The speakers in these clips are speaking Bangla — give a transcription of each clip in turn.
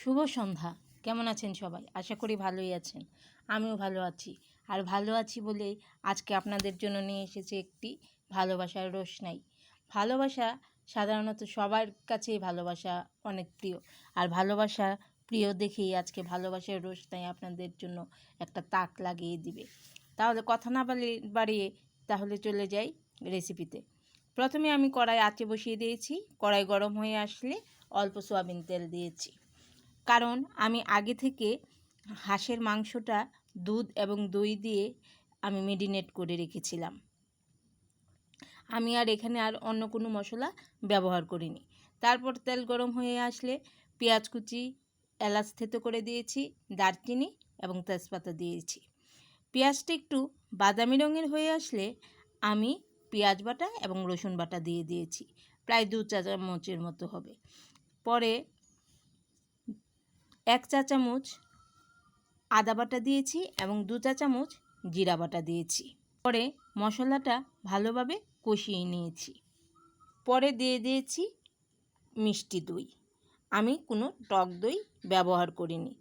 শুভ সন্ধ্যা। কেমন আছেন সবাই? আশা করি ভালোই আছেন। আমিও ভালো আছি। আর ভালো আছি বলে আজকে আপনাদের জন্য নিয়ে এসেছি একটি ভালোবাসার রোশনাই। ভালোবাসা সাধারণত সবার কাছেই ভালোবাসা অনেক প্রিয়। আর ভালোবাসা প্রিয় দেখেই আজকে ভালোবাসার রোশনাই আপনাদের জন্য একটা তাক লাগিয়ে দিবে। তাহলে কথা না বাড়িয়ে বাড়িয়ে তাহলে চলে যাই রেসিপিতে। প্রথমে আমি কড়াই আঁচে বসিয়ে দিয়েছি। কড়াই গরম হয়ে আসলে অল্প সোয়াবিন তেল দিয়েছি। কারণ আমি আগে থেকে হাঁসের মাংসটা দুধ এবং দই দিয়ে আমি মেডিনেট করে রেখেছিলাম। আমি আর এখানে আর অন্য কোনো মশলা ব্যবহার করিনি। তারপর তেল গরম হয়ে আসলে পেঁয়াজ কুচি, এলাচ থেতো করে দিয়েছি, দারচিনি এবং তেজপাতা দিয়েছি। পেঁয়াজটা একটু বাদামি রঙের হয়ে আসলে আমি পেঁয়াজ বাটা এবং রসুন বাটা দিয়ে দিয়েছি। প্রায় দু চা চামচের মতো হবে। পরে এক চা চামচ আদা বাটা দিয়েছি এবং দু চা চামচ জিরা বাটা দিয়েছি। পরে মশলাটা ভালোভাবে কষিয়ে নিয়েছি। পরে দিয়ে দিয়েছি মিষ্টি দই। আমি কোনো টক দই ব্যবহার করিনি।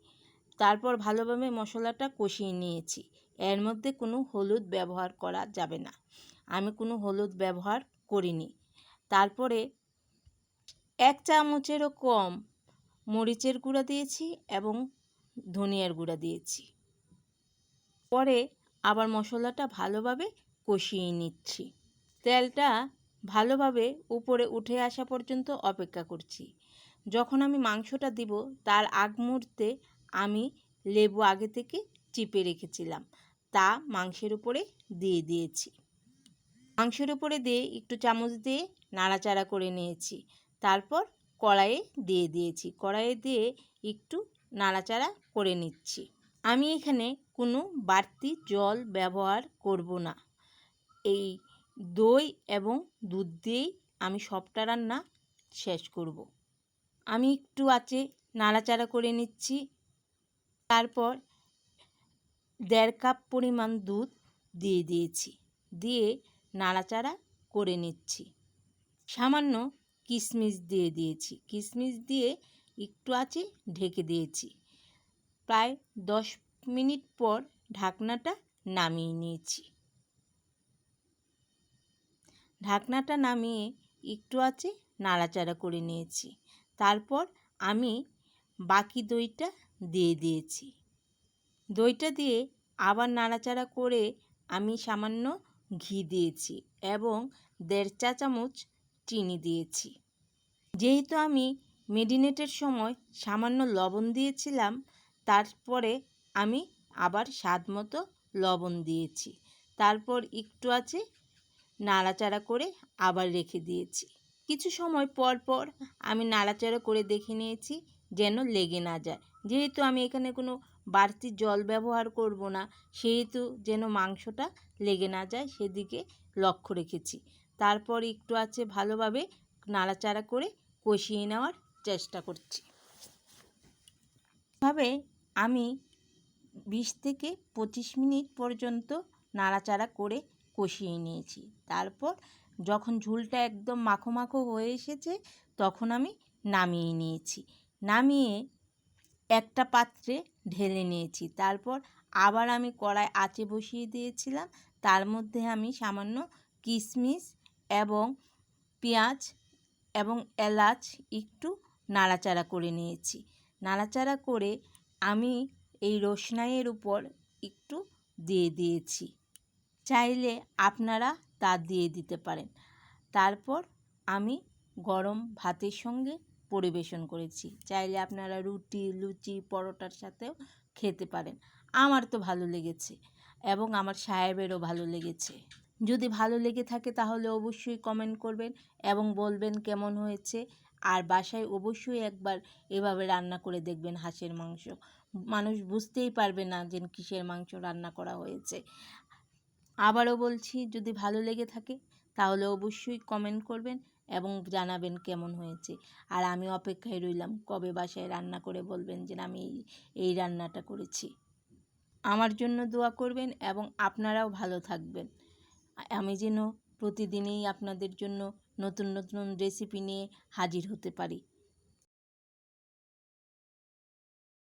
তারপর ভালোভাবে মশলাটা কষিয়ে নিয়েছি। এর মধ্যে কোনো হলুদ ব্যবহার করা যাবে না। আমি কোনো হলুদ ব্যবহার করিনি। তারপরে এক চামচেরও কম মরিচের গুঁড়া দিয়েছি এবং ধনিয়ার গুঁড়া দিয়েছি। পরে আবার মশলাটা ভালোভাবে কষিয়ে নিচ্ছি। তেলটা ভালোভাবে উপরে উঠে আসা পর্যন্ত অপেক্ষা করছি। যখন আমি মাংসটা দিব, তার আগ মুহূর্তে আমি লেবু আগে থেকে চিপে রেখেছিলাম। তা মাংসের উপরে দিয়ে দিয়েছি। মাংসের উপরে দিয়ে একটু চামচ দিয়ে নাড়াচাড়া করে নিয়েছি। তারপর কড়াইয়ে দিয়ে দিয়েছি। কড়াইয়ে দিয়ে একটু নাড়াচাড়া করে নিচ্ছি। আমি এখানে কোনো বাড়তি জল ব্যবহার করব না। এই দই এবং দুধ দিয়েই আমি সবটা রান্না শেষ করব। আমি একটু আছে নাড়াচাড়া করে নিচ্ছি। তারপর দেড় কাপ পরিমাণ দুধ দিয়ে দিয়েছি। দিয়ে নাড়াচাড়া করে নিচ্ছি। সামান্য কিশমিশ দিয়ে দিয়েছি। কিশমিশ দিয়ে একটু আছে ঢেকে দিয়েছি। প্রায় দশ মিনিট পর ঢাকনাটা নামিয়ে নিয়েছি। ঢাকনাটা নামিয়ে একটু আছে নাড়াচাড়া করে নিয়েছি। তারপর আমি বাকি দইটা দিয়ে দিয়েছি। দইটা দিয়ে আবার নাড়াচাড়া করে আমি সামান্য ঘি দিয়েছি এবং দেড় চা চামচ চিনি দিয়েছি। যেহেতু আমি মেডিনেটের সময় সামান্য লবণ দিয়েছিলাম, তারপরে আমি আবার স্বাদ মতো লবণ দিয়েছি। তারপর একটু আছে নাড়াচাড়া করে আবার রেখে দিয়েছি। কিছু সময় পর পর আমি নাড়াচাড়া করে দেখে নিয়েছি যেন লেগে না যায়। যেহেতু আমি এখানে কোনো বাড়তি জল ব্যবহার করব না, সেহেতু যেন মাংসটা লেগে না যায়, সেদিকে লক্ষ্য রেখেছি। তারপর একটু আছে ভালোভাবে নাড়াচাড়া করে কষিয়ে নেওয়ার চেষ্টা করছি। এভাবে আমি বিশ থেকে পঁচিশ মিনিট পর্যন্ত নাড়াচাড়া করে কষিয়ে নিয়েছি। তারপর যখন ঝুলটা একদম মাখো মাখো হয়ে এসেছে তখন আমি নামিয়ে নিয়েছি। নামিয়ে একটা পাত্রে ঢেলে নিয়েছি। তারপর আবার আমি কড়াই আঁচে বসিয়ে দিয়েছিলাম। তার মধ্যে আমি সামান্য কিশমিশ এবং পেঁয়াজ এবং এলাচ একটু নাড়াচাড়া করে নিয়েছি। নাড়াচাড়া করে আমি এই রসনাইয়ের উপর একটু দিয়ে দিয়েছি। চাইলে আপনারা তা দিয়ে দিতে পারেন। তারপর আমি গরম ভাতের সঙ্গে পরিবেশন করেছি। চাইলে আপনারা রুটি, লুচি, পরোটার সাথেও খেতে পারেন। আমার তো ভালো লেগেছে এবং আমার সাহেবেরও ভালো লেগেছে। যদি ভালো লেগে থাকে তাহলে অবশ্যই কমেন্ট করবেন এবং বলবেন কেমন হয়েছে। আর বাসায় অবশ্যই একবার এভাবে রান্না করে দেখবেন হাঁসের মাংস। মানুষ বুঝতেই পারবে না যে কিসের মাংস রান্না করা হয়েছে। আবারও বলছি, যদি ভালো লেগে থাকে তাহলে অবশ্যই কমেন্ট করবেন এবং জানাবেন কেমন হয়েছে। আর আমি অপেক্ষায় রইলাম কবে বাসায় রান্না করে বলবেন যে আমি এই রান্নাটা করেছি। আমার জন্য দোয়া করবেন এবং আপনারাও ভালো থাকবেন। আমি যেন প্রতিদিনই আপনাদের জন্য নতুন নতুন রেসিপি নিয়ে হাজির হতে পারি।